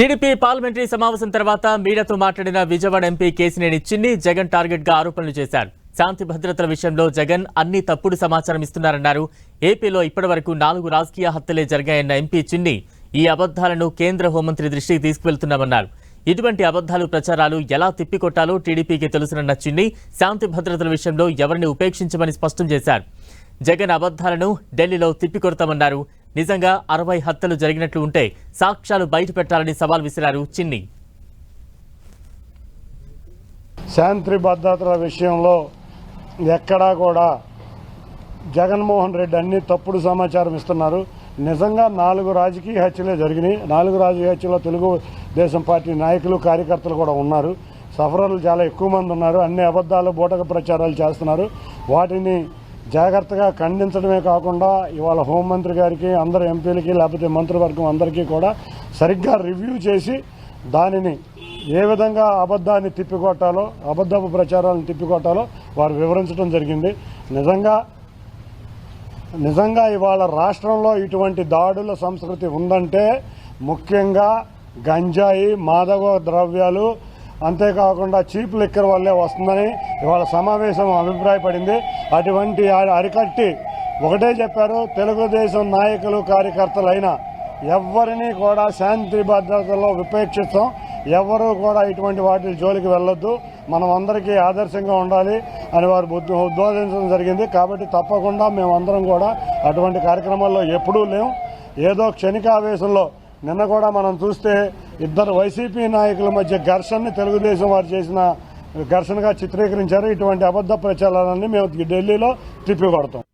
TDP parliamentary సమావేశం తర్వాత మీడియాతో మాట్లాడిన విజయవాడ ఎంపీ కేసినేని చిన్ని జగన్ టార్గెట్గా ఆరోపణలు చేశారు. శాంతి భద్రతల విషయంలో జగన్ అన్ని తప్పుడు సమాచారం ఇస్తున్నారన్నారు. ఏపీలో ఇప్పటివరకు నాలుగు రాజకీయ హత్యలే జరిగాయన్న ఎంపీ చిన్ని ఈ అబద్ధాలను కేంద్ర హోంమంత్రి దృష్టికి తీసుకువెళ్తున్నామన్నారు. ఇటువంటి అబద్ధాలు ప్రచారాలు ఎలా తిప్పికొట్టాలో టీడీపీకి తెలుసునన్న చిన్ని శాంతి భద్రతల విషయంలో ఎవరిని ఉపేక్షించమని స్పష్టం చేశారు. జగన్ అబద్ధాలను ఢిల్లీలో తిప్పికొడతామన్నారు. నిజంగా అరవై హత్యలు జరిగినట్లు ఉంటే సాక్ష్యాలు బయట పెట్టాలని సవాల్ విసిరారు చిన్ని. శాంతి భద్రతల విషయంలో ఎక్కడా కూడా జగన్మోహన్ రెడ్డి అన్ని తప్పుడు సమాచారం ఇస్తున్నారు. నిజంగా నాలుగు రాజకీయ హత్యలే జరిగినాయి. నాలుగు రాజకీయ హత్యలో తెలుగుదేశం పార్టీ నాయకులు కార్యకర్తలు కూడా ఉన్నారు. సఫరర్లు చాలా ఎక్కువ మంది ఉన్నారు. అన్ని అబద్ధాలు బూటక ప్రచారాలు చేస్తున్నారు. వాటిని జాగ్రత్తగా ఖండించడమే కాకుండా ఇవాళ హోంమంత్రి గారికి అందరు ఎంపీలకి లేకపోతే మంత్రివర్గం అందరికీ కూడా సరిగ్గా రివ్యూ చేసి దానిని ఏ విధంగా అబద్ధాన్ని తిప్పికొట్టాలో అబద్ధపు ప్రచారాలను తిప్పికొట్టాలో వారు వివరించడం జరిగింది. నిజంగా నిజంగా ఇవాళ రాష్ట్రంలో ఇటువంటి దాడుల సంస్కృతి ఉందంటే ముఖ్యంగా గంజాయి మాదక ద్రవ్యాలు అంతేకాకుండా చీప్ లిక్కర్ వల్లే వస్తుందని ఇవాళ సమావేశం అభిప్రాయపడింది. అటువంటి ఆ- అరికట్టి ఒకటే చెప్పారు తెలుగుదేశం నాయకులు కార్యకర్తలైన ఎవరిని కూడా శాంతి భద్రతలో విపేక్షిస్తాం. ఎవరు కూడా ఇటువంటి వాటి జోలికి వెళ్ళొద్దు. మనం అందరికీ ఆదర్శంగా ఉండాలి అని వారు ఉద్బోధించడం జరిగింది. కాబట్టి తప్పకుండా మేమందరం కూడా అటువంటి కార్యక్రమాల్లో ఎప్పుడూ లేము ఏదో క్షణికావేశంలో నిన్న కూడా మనం చూస్తే ఇద్దరు వైసీపీ నాయకుల మధ్య ఘర్షణని తెలుగుదేశం వారు చేసిన ఘర్షణగా చిత్రీకరించారు. ఇటువంటి అబద్ధ ప్రచారాలన్నీ మేము ఢిల్లీలో తిప్పికొడతాం